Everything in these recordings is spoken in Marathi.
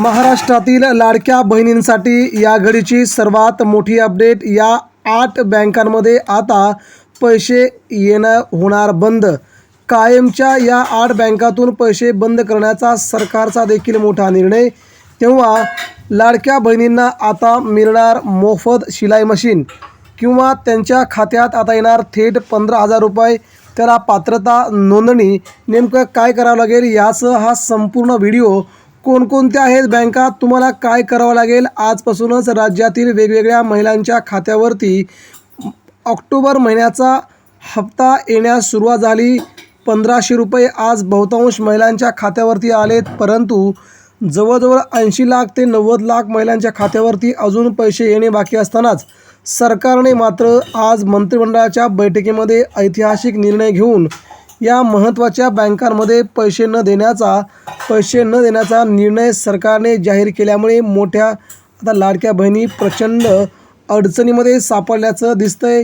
महाराष्ट्रातील लाडक्या बहिणींसाठी या घडीची सर्वात मोठी अपडेट या आठ बँकांमध्ये आता पैसे येणं होणार बंद. कायमच्या या आठ बँकातून पैसे बंद करण्याचा सरकारचा देखील मोठा निर्णय. तेव्हा लाडक्या बहिणींना आता मिळणार मोफत शिलाई मशीन किंवा त्यांच्या खात्यात आता येणार थेट पंधरा हजार रुपये. त्याला पात्रता नोंदणी नेमकं काय करावं लागेल यासह हा संपूर्ण व्हिडिओ कोणकोणत्या आहेत बँका? तुम्हाला काय करावं लागेल? आजपासूनच राज्यातील वेगवेगळ्या महिलांच्या खात्यावरती ऑक्टोबर महिन्याचा हप्ता येण्यास सुरुवात झाली. पंधराशे रुपये आज बहुतांश महिलांच्या खात्यावरती आलेत परंतु जवळजवळ ऐंशी लाख ते नव्वद लाख महिलांच्या खात्यावरती अजून पैसे येणे बाकी असतानाच सरकारने मात्र आज मंत्रिमंडळाच्या बैठकीमध्ये ऐतिहासिक निर्णय घेऊन या महत्त्वाच्या बँकांमध्ये पैसे न देण्याचा पैसे न देण्याचा निर्णय सरकारने जाहीर केल्यामुळे मोठ्या आता लाडक्या बहिणी प्रचंड अडचणीमध्ये सापडल्याचं दिसतंय.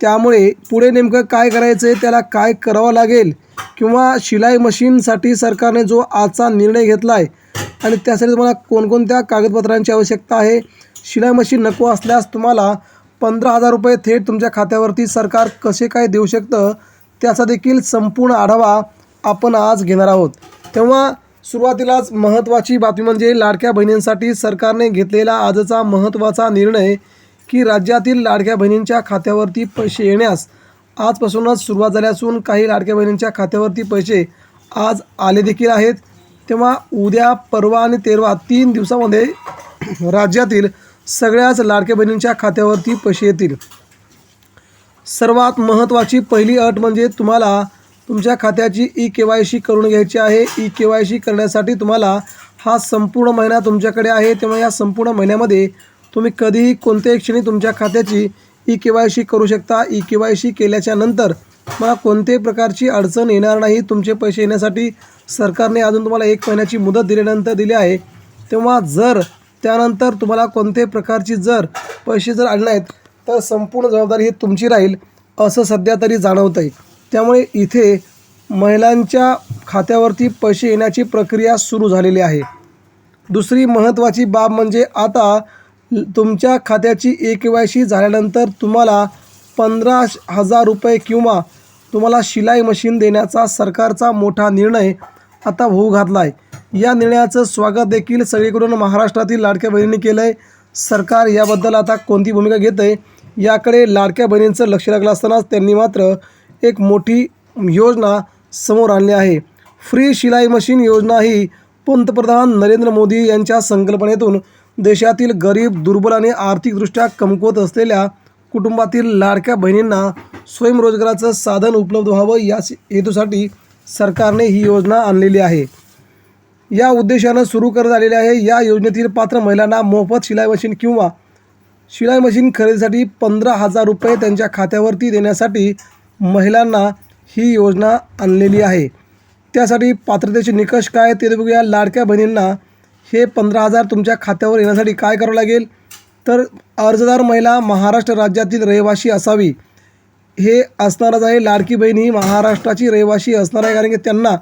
त्यामुळे पुढे नेमकं काय करायचं आहे त्याला काय करावं लागेल किंवा शिलाई मशीनसाठी सरकारने जो आजचा निर्णय घेतला आहे आणि त्यासाठी तुम्हाला कोणकोणत्या कागदपत्रांची आवश्यकता आहे शिलाई मशीन नको असल्यास तुम्हाला पंधरा हजार रुपये थेट तुमच्या खात्यावरती सरकार कसे काय देऊ शकतं त्याचा देखील संपूर्ण आढावा आपण आज घेणार आहोत. तेव्हा सुरुवातीलाच महत्त्वाची बातमी म्हणजे लाडक्या बहिणींसाठी सरकारने घेतलेला आजचा महत्त्वाचा निर्णय की राज्यातील लाडक्या बहिणींच्या खात्यावरती पैसे येण्यास आजपासूनच सुरुवात झाली असून काही लाडक्या बहिणींच्या खात्यावरती पैसे आज आले देखील आहेत. तेव्हा उद्या परवा आणि तेरवा तीन दिवसामध्ये राज्यातील सगळ्याच लाडक्या बहिणींच्या खात्यावरती पैसे येतील. सर्वात महत्त्वाची पहिली अट म्हणजे तुम्हाला तुमच्या खात्याची ई के वाय सी करून घ्यायची आहे. ई के वाय सी करण्यासाठी तुम्हाला हा संपूर्ण महिना तुमच्याकडे आहे. तेव्हा या संपूर्ण महिन्यामध्ये तुम्ही कधीही कोणत्याही क्षणी तुमच्या खात्याची ई के वाय सी करू शकता. ई के वाय सी केल्याच्यानंतर मला कोणत्याही प्रकारची अडचण येणार नाही. तुमचे पैसे येण्यासाठी सरकारने अजून तुम्हाला एक महिन्याची मुदत दिल्यानंतर दिली आहे. तेव्हा जर त्यानंतर तुम्हाला कोणत्याही प्रकारची जर पैसे जर आले नाहीत तर संपूर्ण जबाबदारी ही तुमची राहील असं सध्या तरी जाणवतं आहे त्यामुळे इथे महिलांच्या खात्यावरती पैसे येण्याची प्रक्रिया सुरू झालेली आहे. दुसरी महत्त्वाची बाब म्हणजे आता तुमच्या खात्याची ए के वाय सी झाल्यानंतर तुम्हाला पंधरा हजार रुपये किंवा तुम्हाला शिलाई मशीन देण्याचा सरकारचा मोठा निर्णय आता होऊ घातला आहे या निर्णयाचं स्वागत देखील सगळीकडून महाराष्ट्रातील लाडक्या बहिणींनी केलं आहे सरकार याबद्दल आता कोणती भूमिका घेत आहे याकडे लाडक्या बहिणींचं लक्ष लागलं असतानाच त्यांनी मात्र एक मोठी योजना समोर आणली आहे. फ्री शिलाई मशीन योजना ही पंतप्रधान नरेंद्र मोदी यांच्या संकल्पनेतून देशातील गरीब दुर्बल आणि आर्थिकदृष्ट्या कमकुवत असलेल्या कुटुंबातील लाडक्या बहिणींना स्वयंरोजगाराचं साधन उपलब्ध व्हावं या हेतूसाठी सरकारने ही योजना आणलेली आहे. या उद्देशानं सुरू करण्यात आलेली आहे. या योजनेतील पात्र महिलांना मोफत शिलाई मशीन किंवा शिलाई मशीन खरेदीसाठी पंधरा हजार रुपये त्यांच्या खात्यावरती देण्यासाठी महिलांना ही योजना आणलेली आहे. त्यासाठी पात्रतेचे निकष काय ते बघूया. लाडक्या बहिणींना हे पंधरा हजार तुमच्या खात्यावर येण्यासाठी काय करावं लागेल? तर अर्जदार महिला महाराष्ट्र राज्यातील रहिवाशी असावी. हे असणारच आहे. लाडकी बहीण ही महाराष्ट्राची रहिवाशी असणार आहे. कारण की त्यांना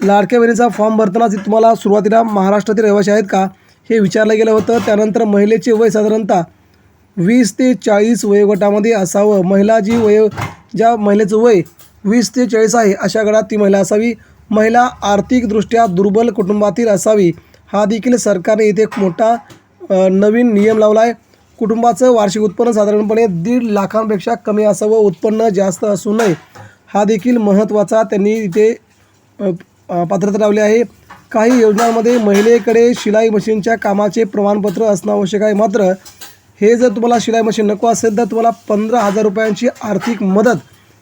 लाडक्या बहिणीचा फॉर्म भरताना तुम्हाला सुरुवातीला महाराष्ट्रातील रहिवाशी आहेत का हे विचारलं गेलं होतं. त्यानंतर महिलेचे वय साधारणतः वीस ते चाळीस वयोगटामध्ये असावं. महिला जी वय ज्या महिलेचं वय वीस ते चाळीस आहे अशा गटात ती महिला असावी. महिला आर्थिकदृष्ट्या दुर्बल कुटुंबातील असावी. हा देखील सरकारने इथे एक मोठा नवीन नियम लावला आहे कुटुंबाचं वार्षिक उत्पन्न साधारणपणे दीड लाखांपेक्षा कमी असावं. उत्पन्न जास्त असू नये. हा देखील महत्त्वाचा त्यांनी इथे पात्रता लावली आहे. काही योजनांमध्ये महिलेकडे शिलाई मशीनच्या कामाचे प्रमाणपत्र असणं आवश्यक आहे. मात्र हे जर तुम्हाला शिलाई मशीन नको असेल तर तुम्हाला पंधरा हजार रुपयांची आर्थिक मदत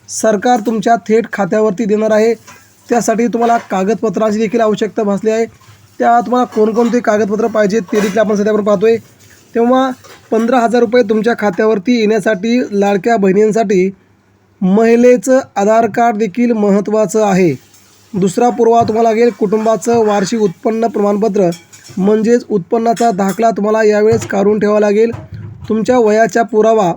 सरकार तुमच्या थेट खात्यावरती देणार आहे. त्यासाठी तुम्हाला कागदपत्रांची देखील आवश्यकता भासली आहे. त्या तुम्हाला कोणकोणते कागदपत्र पाहिजे ते देखील आपण सध्यावर पाहतोय. तेव्हा पंधरा हजार रुपये तुमच्या खात्यावरती येण्यासाठी लाडक्या बहिणींसाठी महिलेचं आधार कार्ड देखील महत्त्वाचं आहे. दुसरा पुरावा तुम्हाला लागेल कुटुंबाचं वार्षिक उत्पन्न प्रमाणपत्र. म्हणजेच उत्पन्नाचा दाखला तुम्हाला यावेळेस काढून ठेवावा लागेल. तुमच्या वयाचा पुरावा.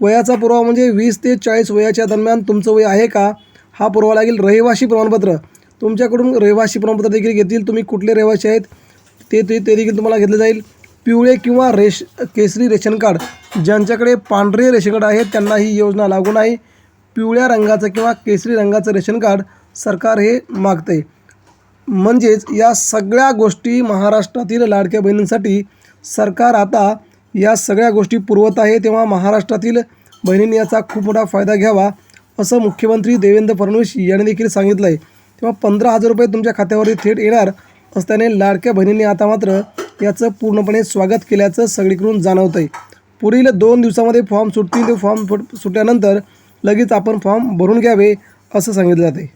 वयाचा पुरावा म्हणजे वीस ते चाळीस वयाच्या दरम्यान तुमचं वय आहे का? हा पुरावा लागेल रहिवासी प्रमाणपत्र. तुमच्याकडून रहिवासी प्रमाणपत्र देखील घेतील. तुम्ही कुठले रहिवासी आहेत? ते ते ते देखील तुम्हाला घेतलं जाईल. पिवळे किंवा रेश केसरी रेशन कार्ड. ज्यांच्याकडे पांढरे रेशन कार्ड आहे त्यांना ही योजना लागू नाही. पिवळ्या रंगाचं किंवा केसरी रंगाचं रेशन कार्ड सरकार हे मागतं आहे म्हणजेच या सगळ्या गोष्टी महाराष्ट्रातील लाडक्या बहिणींसाठी सरकार आता या सगळ्या गोष्टी पुरवत आहे तेव्हा महाराष्ट्रातील बहिणींनी याचा खूप मोठा फायदा घ्यावा असं मुख्यमंत्री देवेंद्र फडणवीस यांनी देखील सांगितलं आहे तेव्हा पंधरा हजार रुपये तुमच्या खात्यावरती थेट येणार असल्याने लाडक्या बहिणींनी आता मात्र याचं पूर्णपणे स्वागत केल्याचं सगळीकडून जाणवतं आहे पुढील दोन दिवसामध्ये फॉर्म सुटतील ते फॉर्म फुट सुटल्यानंतर लगेच आपण फॉर्म भरून घ्यावे असं सांगितलं जाते